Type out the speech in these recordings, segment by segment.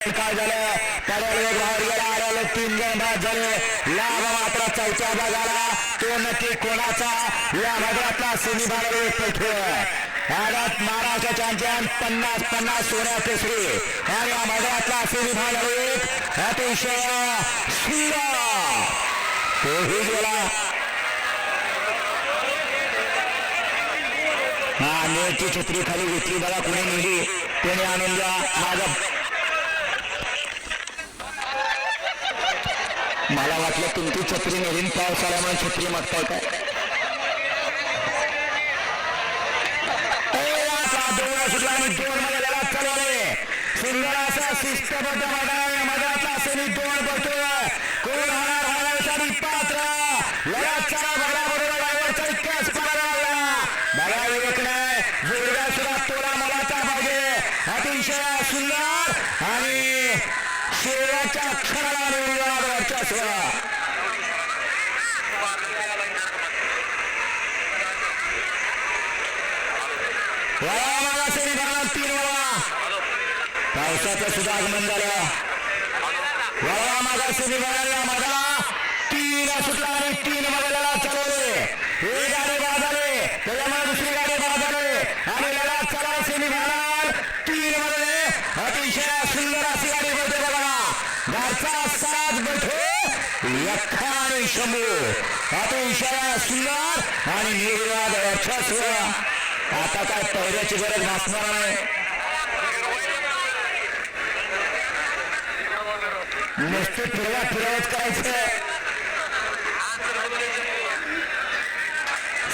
काय झालं पडेल बाहेर गेला आरवले तीन जण बाद झाले लाभ मात्र चौथ्या भागाला तो नक्की कोणाचा या भागातला सिनी भागाला एक भारत महाराष्ट्र चॅम्पियन पन्नास पन्नास सोन्या केसरी आणि या भागातला सिनी भागाला अतिशय सुंदर तोही गेला हा नेटची छत्री खाली घेतली बघा कुणी नेली त्याने आनंद माझा मला वाटलं तुमची छत्री नवीन पाऊस आल्यामुळे छत्री मागताय काय? सुंदर असा शिस्तबद्ध मैदान या सेमी दोन पडतोय कोण होणार होण्यासाठी पात्र. चला बघा बरोबर ड्रायव्हरचा इतकाच लागला. बघा नाही जोडगा सुद्धा मलाचा पाहिजे. अतिशय सुंदर आणि शेवटच्या क्षणाला निर्वाद मागा तीन पावसाचं सुद्धा आगमन झालं. वळा मागा सेमी भागाला तीन सुटला आणि तीन मधल्याला चालवले एक गाडी बाद त्याच्यामुळे दुसरी गाडी बाद झाले आणि लढा चला सेमी भागात तीन मध्ये अतिशय सुंदर अशी गाडी बोलते बघा घरचा साथ बैठो यख्खा आणि आता इशारा सुंदर आणि निर्वाद वर्चस्व. आता काय पहिल्याची गरज भासणार नाही. नुसते फिरवा फिरवत करायचं.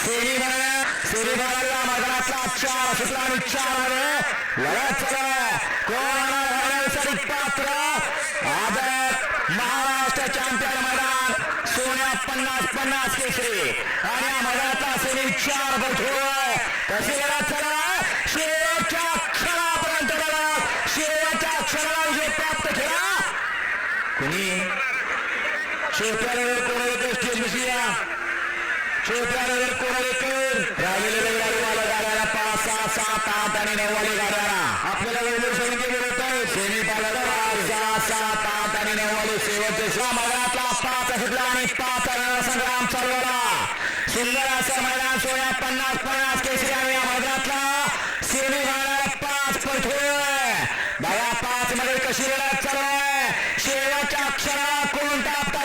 सेरी बघा सेरी बघायला मैदानातला चार सुद्धा आणि चारमध्ये लढत चला कोण महाराष्ट्र चॅम्पियन मैदान सोन्या पन्नास पन्नास केसरी. आणि या मैदानाचा सेरी चार बैठक कसे गेला चला शेवटच्या क्षणापर्यंत गेला शेवटच्या क्षणाला विजय प्राप्त केला कुणी? शेवट्याला कोणाला येतो स्टेज बसूया छोट्यावर कोणालेकर राहिलेले बैलगाडी मला गाड्याला पाच सहा सात आठ आणि नऊ वाले गाड्याला नऊ मैदानातला पाच सुटला आणि पाच रन संग्राम चालवला. सुंदर असं मैदान सोळा पन्नास पन्नास केसरी आणि या मैदानातला सेमी भागाला पाच पडतोय बघा पाच मध्ये कशी लढत चालू शेवटच्या अक्षराला कोण टाप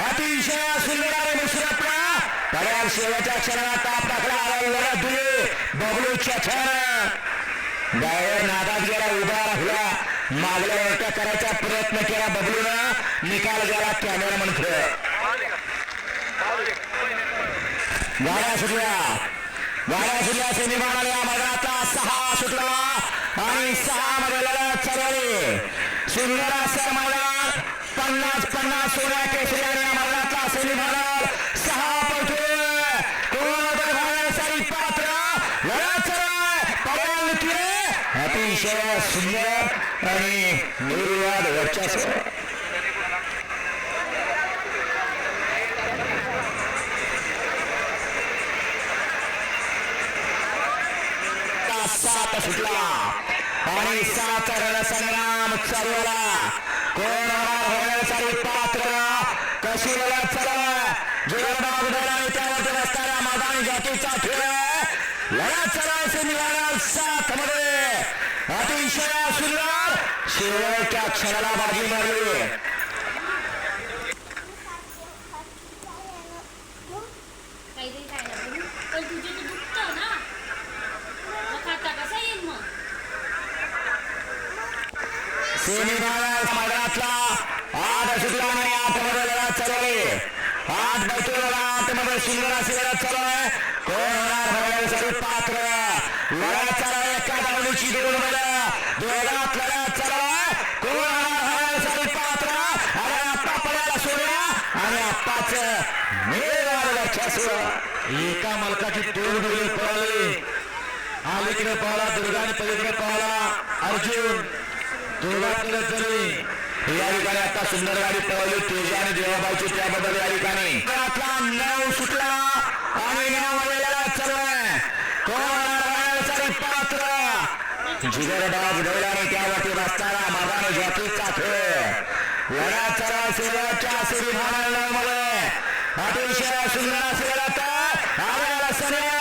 अतिशय सुंदर आणि मुश्रफला बघा शेवटच्या क्षणाला ताप टाकला आला लढत दिली. बबलू छान. गायर नादात गेला उभा राहिला. मागल्या उलट्या करायचा प्रयत्न केला बबलूनं निकाल गेला कॅमेरा म्हणतो गाड्या सुटल्या. गाड्या सुटल्या सेमी मानाला मैदानातला सहा सुटला. आणि सहा मध्ये लढत चालवली सुंदर असं मैदान पन्नास पन्नास सोळा केसरी आणि या मैदानातला सेमी सहा पात्र? लढत अतिशय सुंदर. आणि निर्वाद वर्चस्व. सात सुटला. आणि सात रणसंग्राम चालवला कोण होण्यासाठी पात्र कशी चला आणि त्यावरती बसणाऱ्या मैदानी जातीचा खेळ. लढा चला चढायचे निघाला सात मध्ये अतिशय सुंदर शेवटच्या क्षणाला बाजी मारली तर मग मैदानातला आठ सुटला आणि आठमध्ये चालवली आठ बैठक चालू आहे. कोण होणार पात्र एका धावणीची दोन दोघात कोण पात्र. आप्पा पडायला सोडला. आणि आप्पाच एका मालकाची दोन डोळे पळाले. आलीकडे पळाला दुर्गाने पलीकडे पळाला. अर्जुन दोघांकडे तरी या ठिकाणी आता सुंदर गाडी पळवली. तेजा आणि देवाबाईची त्याबद्दल या ठिकाणी नऊ सुटला. आणि नऊ वाजलेला चालू आहे कोण होणार आहे? सारी पात्र जिगरबाज बैलाने त्यावरती बसताना मागाने जॉकीचा खेळ लढा चला शेवटच्या सिरीभानामध्ये अतिशय सुंदर असेल आता. आल्याला सगळ्या